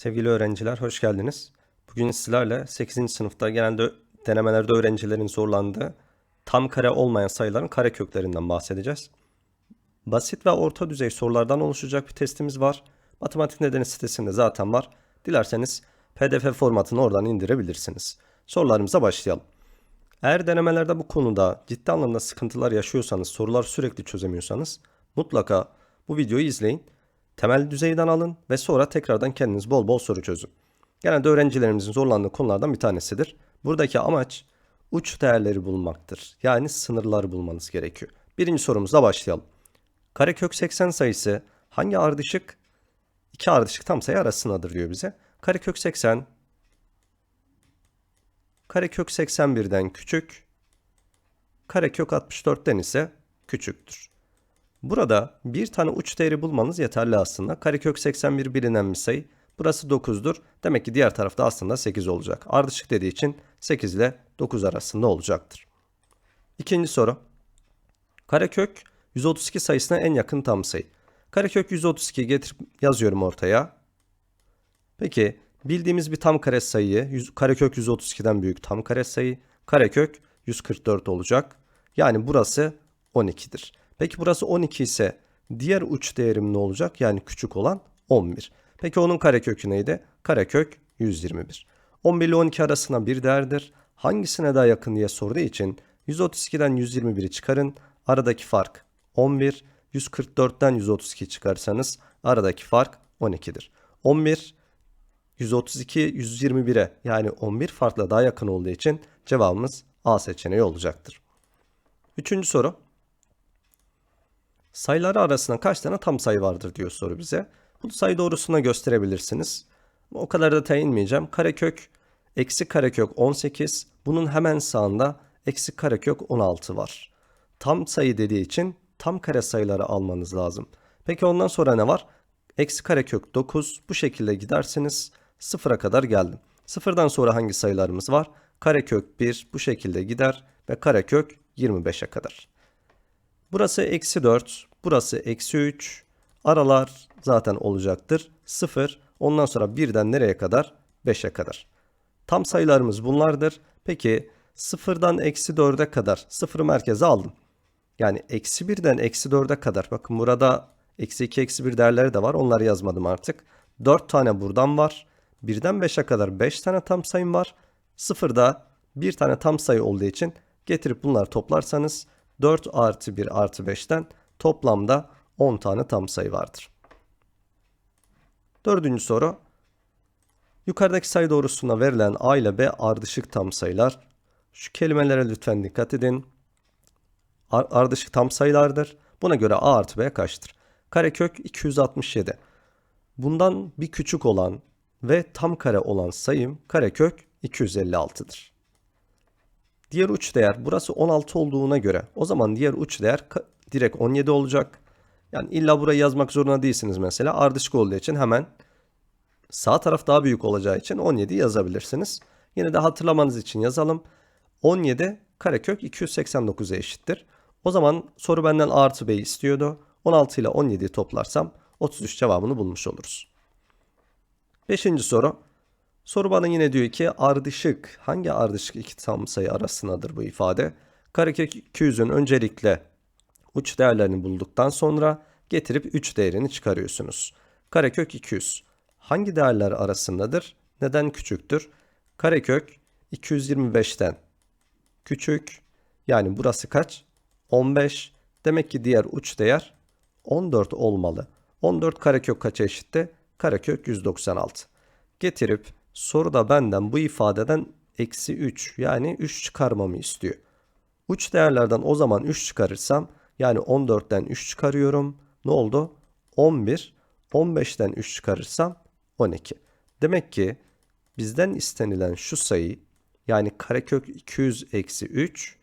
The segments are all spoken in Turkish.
Sevgili öğrenciler hoş geldiniz. Bugün sizlerle 8. sınıfta genelde denemelerde öğrencilerin zorlandığı tam kare olmayan sayıların kare köklerinden bahsedeceğiz. Basit ve orta düzey sorulardan oluşacak bir testimiz var. Matematik Nedeni sitesinde zaten var. Dilerseniz PDF formatını oradan indirebilirsiniz. Sorularımıza başlayalım. Eğer denemelerde bu konuda ciddi anlamda sıkıntılar yaşıyorsanız, sorular sürekli çözemiyorsanız mutlaka bu videoyu izleyin. Temel düzeyden alın ve sonra tekrardan kendiniz bol bol soru çözün. Genelde öğrencilerimizin zorlandığı konulardan bir tanesidir. Buradaki amaç uç değerleri bulmaktır. Yani sınırları bulmanız gerekiyor. Birinci sorumuzla başlayalım. Karekök 80 sayısı hangi ardışık iki ardışık tam sayı arasındadır diyor bize. Karekök 80 karekök 81'den küçük, karekök 64'ten ise küçüktür. Burada bir tane uç değeri bulmanız yeterli aslında. Karekök 81 bilinen bir sayı. Burası 9'dur. Demek ki diğer tarafta aslında 8 olacak. Ardışık dediği için 8 ile 9 arasında olacaktır. İkinci soru. Karekök 132 sayısına en yakın tam sayı. Karekök 132 getirip yazıyorum ortaya. Peki bildiğimiz bir tam kare sayıyı karekök 132'den büyük tam kare sayı karekök 144 olacak. Yani burası 12'dir. Peki burası 12 ise diğer uç değerim ne olacak? Yani küçük olan 11. Peki onun karekökü neydi? Karekök 121. 11 ile 12 arasında bir değerdir. Hangisine daha yakın diye sorduğu için 132'den 121'i çıkarın. Aradaki fark 11. 144'ten 132 çıkarsanız aradaki fark 12'dir. 11 132 121'e yani 11 farkla daha yakın olduğu için cevabımız A seçeneği olacaktır. Üçüncü soru. Sayıları arasında kaç tane tam sayı vardır diyor soru bize. Bu sayı doğrusuna gösterebilirsiniz. O kadar da inmeyeceğim. Karekök eksi karekök 18. Bunun hemen sağında eksi karekök 16 var. Tam sayı dediği için tam kare sayıları almanız lazım. Peki ondan sonra ne var? Eksi karekök 9. Bu şekilde gidersiniz. Sıfıra kadar geldim. Sıfırdan sonra hangi sayılarımız var? Karekök 1 bu şekilde gider ve karekök 25'e kadar. Burası eksi 4, burası eksi 3. Aralar zaten olacaktır. 0, ondan sonra 1'den nereye kadar? 5'e kadar. Tam sayılarımız bunlardır. Peki 0'dan eksi 4'e kadar 0'ı merkeze aldım. Yani eksi 1'den eksi 4'e kadar. Bakın burada eksi 2, eksi 1 değerleri de var. Onları yazmadım artık. 4 tane buradan var. 1'den 5'e kadar 5 tane tam sayım var. 0'da bir tane tam sayı olduğu için getirip bunları toplarsanız 4 artı 1 artı 5'ten toplamda 10 tane tam sayı vardır. Dördüncü soru. Yukarıdaki sayı doğrusuna verilen A ile B ardışık tam sayılar. Şu kelimelere lütfen dikkat edin. Ar- ardışık tam sayılardır. Buna göre A artı B kaçtır? Karekök 267. Bundan bir küçük olan ve tam kare olan sayım karekök 256'dır. Diğer uç değer burası 16 olduğuna göre o zaman diğer uç değer direkt 17 olacak. Yani illa burayı yazmak zorunda değilsiniz mesela. Ardışık olduğu için hemen sağ taraf daha büyük olacağı için 17 yazabilirsiniz. Yine de hatırlamanız için yazalım. 17 karekök 289'a eşittir. O zaman soru benden A artı B istiyordu. 16 ile 17'yi toplarsam 33 cevabını bulmuş oluruz. Beşinci soru. Soru bana yine diyor ki ardışık hangi ardışık iki tam sayı arasındadır bu ifade? Karekök 200'ün öncelikle uç değerlerini bulduktan sonra getirip 3 değerini çıkarıyorsunuz. Karekök 200 hangi değerler arasındadır? Neden küçüktür? Karekök 225'ten küçük yani burası kaç? 15. Demek ki diğer uç değer 14 olmalı. 14 karekök kaça eşitti? Karekök 196. Getirip soruda benden bu ifadeden eksi 3 yani 3 çıkarmamı istiyor. Uç değerlerden o zaman 3 çıkarırsam yani 14'ten 3 çıkarıyorum. Ne oldu? 11. 15'ten 3 çıkarırsam 12. Demek ki bizden istenilen şu sayı yani karekök 200 eksi 3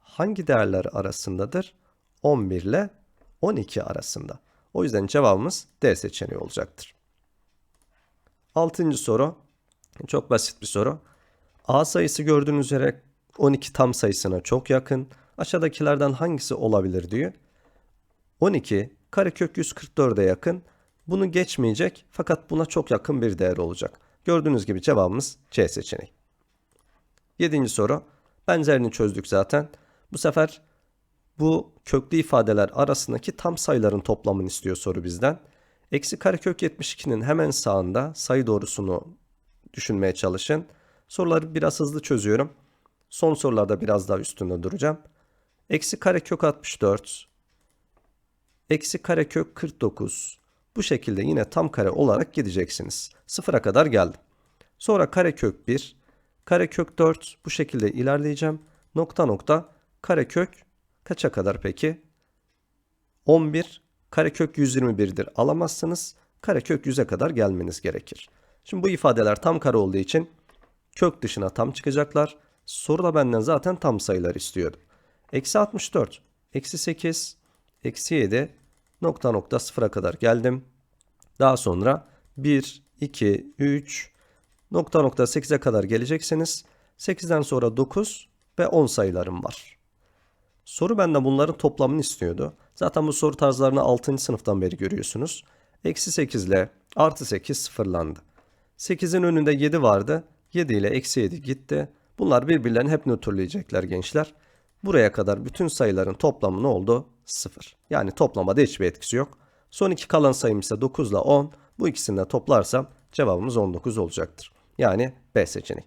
hangi değerler arasındadır? 11 ile 12 arasında. O yüzden cevabımız D seçeneği olacaktır. Altıncı soru. Çok basit bir soru. A sayısı gördüğünüz üzere 12 tam sayısına çok yakın. Aşağıdakilerden hangisi olabilir diyor. 12 karekök 144'e yakın. Bunu geçmeyecek fakat buna çok yakın bir değer olacak. Gördüğünüz gibi cevabımız C seçeneği. Yedinci soru. Benzerini çözdük zaten. Bu sefer bu köklü ifadeler arasındaki tam sayıların toplamını istiyor soru bizden. Eksi karekök 72'nin hemen sağında sayı doğrusunu düşünmeye çalışın. Soruları biraz hızlı çözüyorum. Son sorularda biraz daha üstünde duracağım. Eksi karekök 64. Eksi karekök 49. Bu şekilde yine tam kare olarak gideceksiniz. Sıfıra kadar geldim. Sonra karekök 1. Karekök 4. Bu şekilde ilerleyeceğim. Nokta nokta karekök kaça kadar peki? 11 karekök 121'dir alamazsınız. Karekök 100'e kadar gelmeniz gerekir. Şimdi bu ifadeler tam kare olduğu için kök dışına tam çıkacaklar. Soruda benden zaten tam sayılar istiyordu. Eksi 64, eksi 8, eksi 7, nokta nokta sıfıra kadar geldim. Daha sonra 1, 2, 3, nokta nokta 8'e kadar geleceksiniz. 8'den sonra 9 ve 10 sayılarım var. Soru benden bunların toplamını istiyordu. Zaten bu soru tarzlarını 6. sınıftan beri görüyorsunuz. Eksi 8 ile artı 8 sıfırlandı. 8'in önünde 7 vardı. 7 ile eksi 7 gitti. Bunlar birbirlerini hep nötrleyecekler gençler. Buraya kadar bütün sayıların toplamı ne oldu? 0. Yani toplamada hiçbir etkisi yok. Son iki kalan sayım ise 9 ile 10. Bu ikisini de toplarsam cevabımız 19 olacaktır. Yani B seçeneği.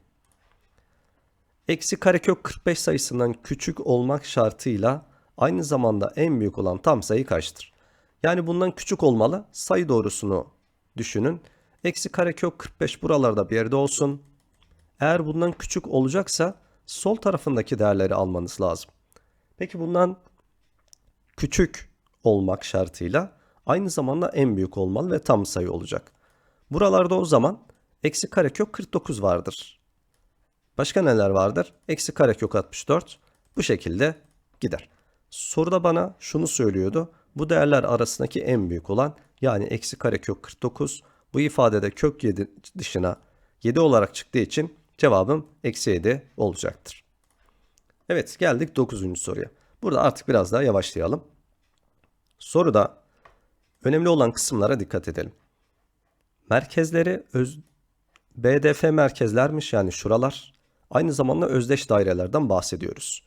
Eksi karekök 45 sayısından küçük olmak şartıyla aynı zamanda en büyük olan tam sayı kaçtır? Yani bundan küçük olmalı. Sayı doğrusunu düşünün. Eksi karekök 45 buralarda bir yerde olsun. Eğer bundan küçük olacaksa sol tarafındaki değerleri almanız lazım. Peki bundan küçük olmak şartıyla aynı zamanda en büyük olmalı ve tam sayı olacak. Buralarda o zaman eksi karekök 49 vardır. Başka neler vardır? Eksi karekök 64. Bu şekilde gider. Soruda bana şunu söylüyordu. Bu değerler arasındaki en büyük olan yani eksi karekök 49 bu ifadede kök 7 dışına 7 olarak çıktığı için cevabım eksi 7 olacaktır. Evet geldik 9. soruya. Burada artık biraz daha yavaşlayalım. Soruda önemli olan kısımlara dikkat edelim. Merkezleri öz, BDF merkezlermiş yani şuralar. Aynı zamanda özdeş dairelerden bahsediyoruz.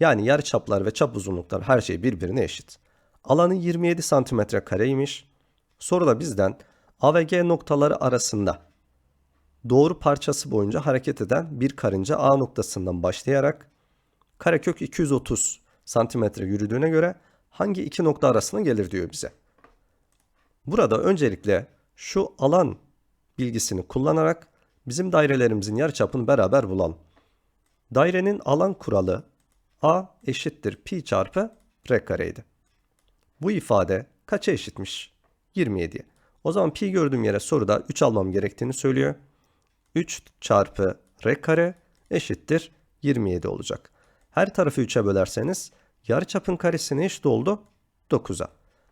Yani yer çaplar ve çap uzunluklar her şey birbirine eşit. Alanı 27 santimetre kareymiş. Soruda bizden A ve G noktaları arasında doğru parçası boyunca hareket eden bir karınca A noktasından başlayarak karekök 230 santimetre yürüdüğüne göre hangi iki nokta arasına gelir diyor bize. Burada öncelikle şu alan bilgisini kullanarak bizim dairelerimizin yarıçapını beraber bulalım. Dairenin alan kuralı A eşittir pi çarpı r kareydi. Bu ifade kaça eşitmiş? 27'ye. O zaman pi gördüğüm yere soruda 3 almam gerektiğini söylüyor. 3 çarpı r kare eşittir 27 olacak. Her tarafı 3'e bölerseniz yarıçapın karesi ne eşit oldu? 9'a.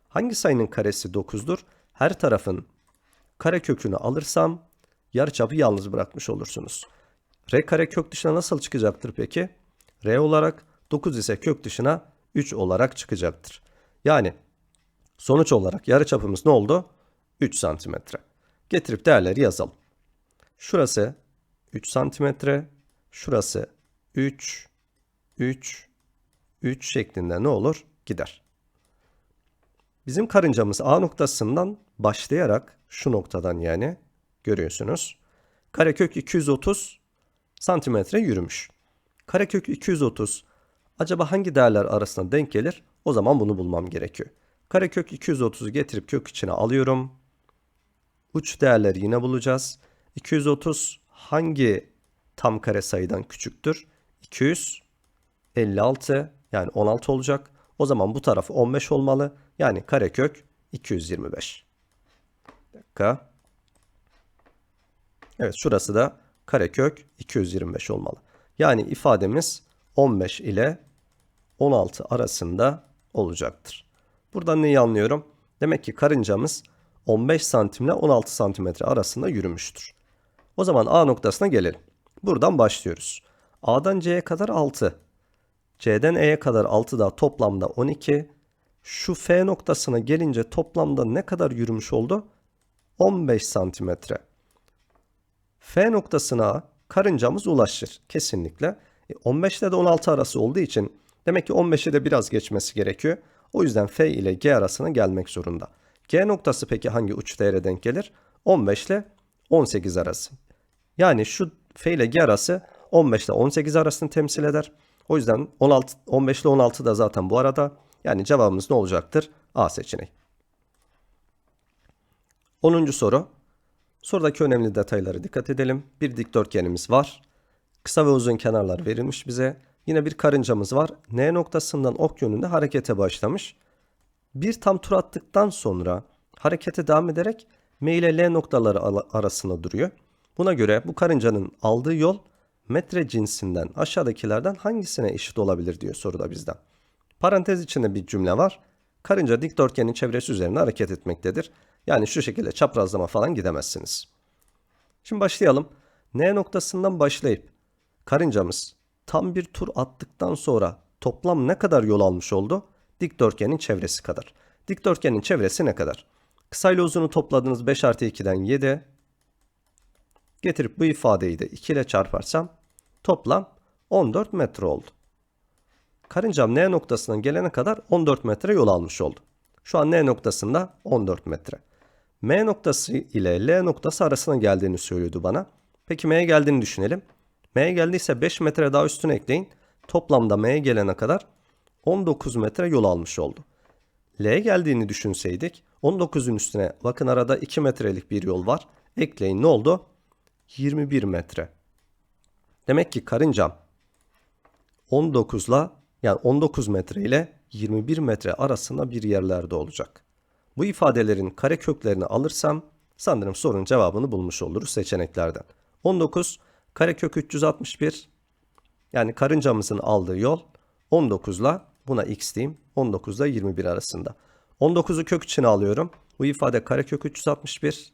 Hangi sayının karesi 9'dur? Her tarafın kare kökünü alırsam yarıçapı yalnız bırakmış olursunuz. R kare kök dışına nasıl çıkacaktır peki? R olarak 9 ise kök dışına 3 olarak çıkacaktır. Yani sonuç olarak yarıçapımız ne oldu? 3 santimetre. Getirip değerleri yazalım. Şurası 3 santimetre, şurası 3, 3, 3 şeklinde ne olur? Gider. Bizim karıncamız A noktasından başlayarak şu noktadan yani görüyorsunuz. Karekök 230 santimetre yürümüş. Karekök 230 acaba hangi değerler arasında denk gelir? O zaman bunu bulmam gerekiyor. Karekök 230'u getirip kök içine alıyorum. Uç değerleri yine bulacağız. 230 hangi tam kare sayıdan küçüktür? 256 yani 16 olacak. O zaman bu taraf 15 olmalı. Yani karekök 225. Bir dakika. Evet şurası da karekök 225 olmalı. Yani ifademiz 15 ile 16 arasında olacaktır. Buradan neyi anlıyorum? Demek ki karıncamız 15 santim ile 16 santimetre arasında yürümüştür. O zaman A noktasına gelelim. Buradan başlıyoruz. A'dan C'ye kadar 6. C'den E'ye kadar 6 daha toplamda 12. Şu F noktasına gelince toplamda ne kadar yürümüş oldu? 15 santimetre. F noktasına karıncamız ulaşır kesinlikle. E, 15 ile de 16 arası olduğu için demek ki 15'e de biraz geçmesi gerekiyor. O yüzden F ile G arasına gelmek zorunda. G noktası peki hangi uç değere denk gelir? 15 ile 18 arası. Yani şu F ile G arası 15 ile 18 arasını temsil eder. O yüzden 16, 15 ile 16 da zaten bu arada. Yani cevabımız ne olacaktır? A seçeneği. 10. soru. Sorudaki önemli detaylara dikkat edelim. Bir dikdörtgenimiz var. Kısa ve uzun kenarlar verilmiş bize. Yine bir karıncamız var. N noktasından ok yönünde harekete başlamış. Bir tam tur attıktan sonra harekete devam ederek M ile L noktaları arasında duruyor. Buna göre bu karıncanın aldığı yol metre cinsinden aşağıdakilerden hangisine eşit olabilir diyor soruda bizden. Parantez içinde bir cümle var. Karınca dikdörtgenin çevresi üzerine hareket etmektedir. Yani şu şekilde çaprazlama falan gidemezsiniz. Şimdi başlayalım. N noktasından başlayıp karıncamız tam bir tur attıktan sonra toplam ne kadar yol almış oldu? Dikdörtgenin çevresi kadar. Dikdörtgenin çevresi ne kadar? Kısa ile uzunu topladığınız 5 artı 2'den 7. Getirip bu ifadeyi de 2 ile çarparsam toplam 14 metre oldu. Karıncam N noktasından gelene kadar 14 metre yol almış oldu. Şu an N noktasında 14 metre. M noktası ile L noktası arasına geldiğini söylüyordu bana. Peki M'ye geldiğini düşünelim. M'ye geldiyse 5 metre daha üstüne ekleyin. Toplamda M'ye gelene kadar 19 metre yol almış oldu. L'ye geldiğini düşünseydik 19'un üstüne bakın arada 2 metrelik bir yol var. Ekleyin ne oldu? 21 metre. Demek ki karıncam 19 ile yani 19 metre ile 21 metre arasında bir yerlerde olacak. Bu ifadelerin kare köklerini alırsam sanırım sorunun cevabını bulmuş oluruz seçeneklerden. 19 karekök 361 yani karıncamızın aldığı yol 19 ile buna x diyeyim 19 ile 21 arasında. 19'u kök içine alıyorum. Bu ifade karekök 361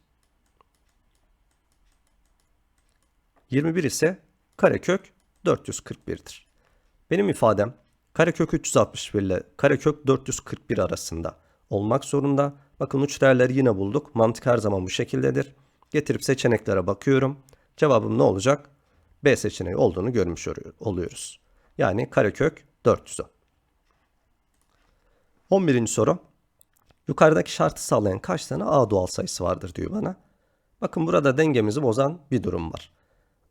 21 ise karekök 441'dir. Benim ifadem karekök 361 ile karekök 441 arasında olmak zorunda. Bakın uç değerleri yine bulduk. Mantık her zaman bu şekildedir. Getirip seçeneklere bakıyorum. Cevabım ne olacak? B seçeneği olduğunu görmüş oluyoruz. Yani karekök 410. 11. soru. Yukarıdaki şartı sağlayan kaç tane A doğal sayısı vardır diyor bana. Bakın burada dengemizi bozan bir durum var.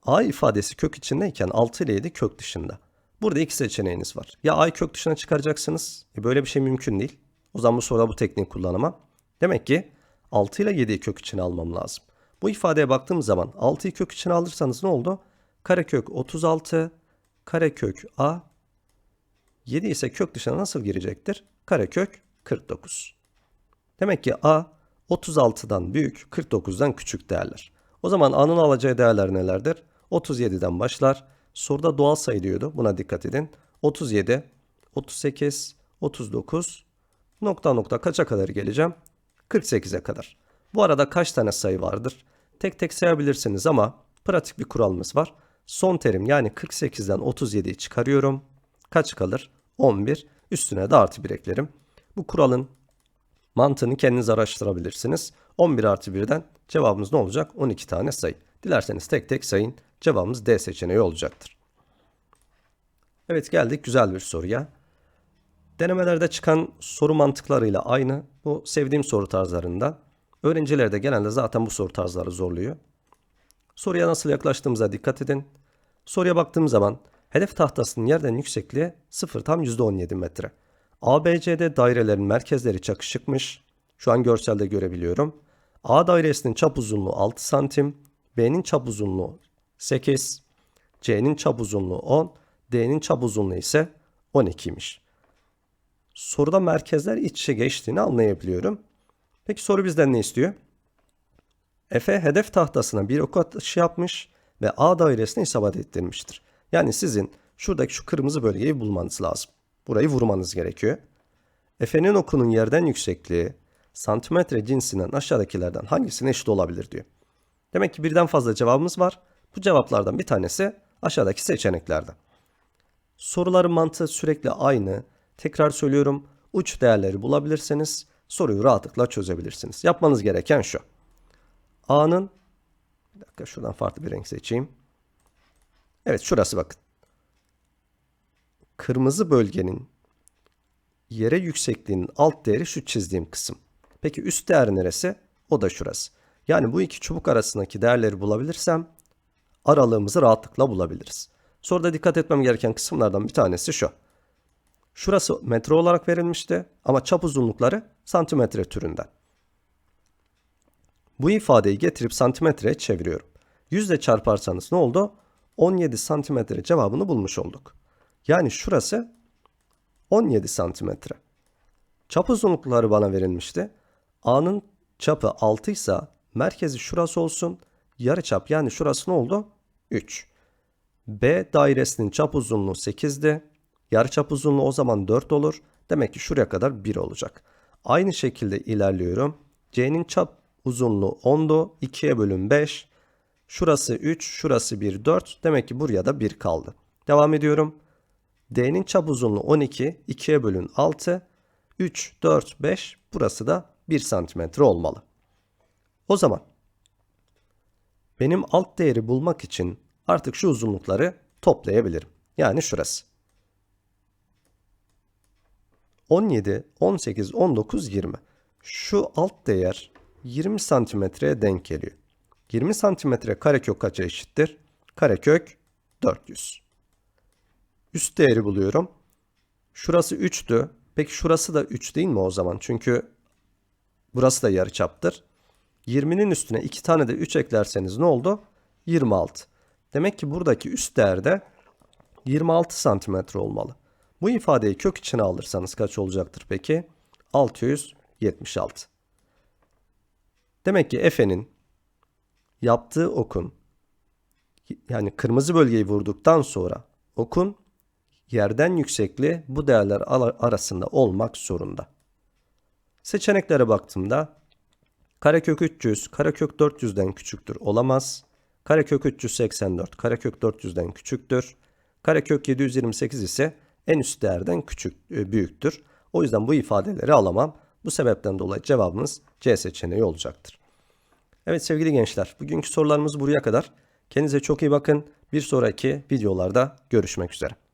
A ifadesi kök içindeyken 6 ile 7 kök dışında. Burada iki seçeneğiniz var. Ya A'yı kök dışına çıkaracaksınız. E böyle bir şey mümkün değil. O zaman bu soruda bu tekniği kullanamam. Demek ki 6 ile 7'yi kök içine almam lazım. Bu ifadeye baktığım zaman 6'yı kök içine alırsanız ne oldu? Karekök 36, karekök A, 7 ise kök dışına nasıl girecektir? Karekök 49. Demek ki A 36'dan büyük, 49'dan küçük değerler. O zaman A'nın alacağı değerler nelerdir? 37'den başlar. Soruda doğal sayı diyordu. Buna dikkat edin. 37, 38, 39, nokta nokta kaça kadar geleceğim? 48'e kadar. Bu arada kaç tane sayı vardır? Tek tek sayabilirsiniz ama pratik bir kuralımız var. Son terim yani 48'den 37'yi çıkarıyorum. Kaç kalır? 11. Üstüne de artı 1 eklerim. Bu kuralın mantığını kendiniz araştırabilirsiniz. 11 artı 1'den cevabımız ne olacak? 12 tane sayı. Dilerseniz tek tek sayın. Cevabımız D seçeneği olacaktır. Evet geldik güzel bir soruya. Denemelerde çıkan soru mantıklarıyla aynı. Bu sevdiğim soru tarzlarından. Öğrenciler de genelde zaten bu soru tarzları zorluyor. Soruya nasıl yaklaştığımıza dikkat edin. Soruya baktığım zaman hedef tahtasının yerden yüksekliği 0 tam %17 metre. ABCD dairelerin merkezleri çakışıkmış. Şu an görselde görebiliyorum. A dairesinin çap uzunluğu 6 santim, B'nin çap uzunluğu 8, C'nin çap uzunluğu 10, D'nin çap uzunluğu ise 12'ymiş. Soruda merkezler iç içe geçtiğini anlayabiliyorum. Peki soru bizden ne istiyor? Efe hedef tahtasına bir ok atışı yapmış ve A dairesine isabet ettirmiştir. Yani sizin şuradaki şu kırmızı bölgeyi bulmanız lazım. Burayı vurmanız gerekiyor. Efe'nin okunun yerden yüksekliği santimetre cinsinden aşağıdakilerden hangisine eşit olabilir diyor. Demek ki birden fazla cevabımız var. Bu cevaplardan bir tanesi aşağıdaki seçeneklerden. Soruların mantığı sürekli aynı. Tekrar söylüyorum. uç değerleri bulabilirseniz soruyu rahatlıkla çözebilirsiniz. Yapmanız gereken şu. A'nın bir dakika şuradan farklı bir renk seçeyim. Evet şurası bakın. Kırmızı bölgenin yere yüksekliğinin alt değeri şu çizdiğim kısım. Peki üst değer neresi? O da şurası. Yani bu iki çubuk arasındaki değerleri bulabilirsem aralığımızı rahatlıkla bulabiliriz. Soruda dikkat etmem gereken kısımlardan bir tanesi şu. Şurası metre olarak verilmişti ama çap uzunlukları santimetre türünden. Bu ifadeyi getirip santimetreye çeviriyorum. Yüzle çarparsanız ne oldu? 17 santimetre cevabını bulmuş olduk. Yani şurası 17 santimetre. Çap uzunlukları bana verilmişti. A'nın çapı 6 ise merkezi şurası olsun. Yarıçap yani şurası ne oldu? 3. B dairesinin çap uzunluğu 8'di. Yarıçap uzunluğu o zaman 4 olur. Demek ki şuraya kadar 1 olacak. Aynı şekilde ilerliyorum. C'nin çap uzunluğu 10'du. 2'ye bölün 5. Şurası 3, şurası 1, 4. Demek ki buraya da 1 kaldı. Devam ediyorum. D'nin çap uzunluğu 12, 2'ye bölün 6. 3, 4, 5. Burası da 1 santimetre olmalı. O zaman benim alt değeri bulmak için artık şu uzunlukları toplayabilirim. Yani şurası. 17, 18, 19, 20. Şu alt değer 20 santimetreye denk geliyor. 20 santimetre karekök kaça eşittir? Karekök 400. Üst değeri buluyorum. Şurası 3'tü. Peki şurası da 3 değil mi o zaman? Çünkü burası da yarıçaptır. 20'nin üstüne 2 tane de 3 eklerseniz ne oldu? 26. Demek ki buradaki üst değerde 26 santimetre olmalı. Bu ifadeyi kök içine alırsanız kaç olacaktır peki? 676. Demek ki Efe'nin yaptığı okun yani kırmızı bölgeyi vurduktan sonra okun yerden yüksekliği bu değerler arasında olmak zorunda. Seçeneklere baktığımda karekök 300 karekök 400'den küçüktür olamaz. Karekök 384 karekök 400'den küçüktür. Karekök 728 ise en üst değerden küçük e, büyüktür. O yüzden bu ifadeleri alamam. Bu sebepten dolayı cevabımız C seçeneği olacaktır. Evet sevgili gençler, bugünkü sorularımız buraya kadar. Kendinize çok iyi bakın. Bir sonraki videolarda görüşmek üzere.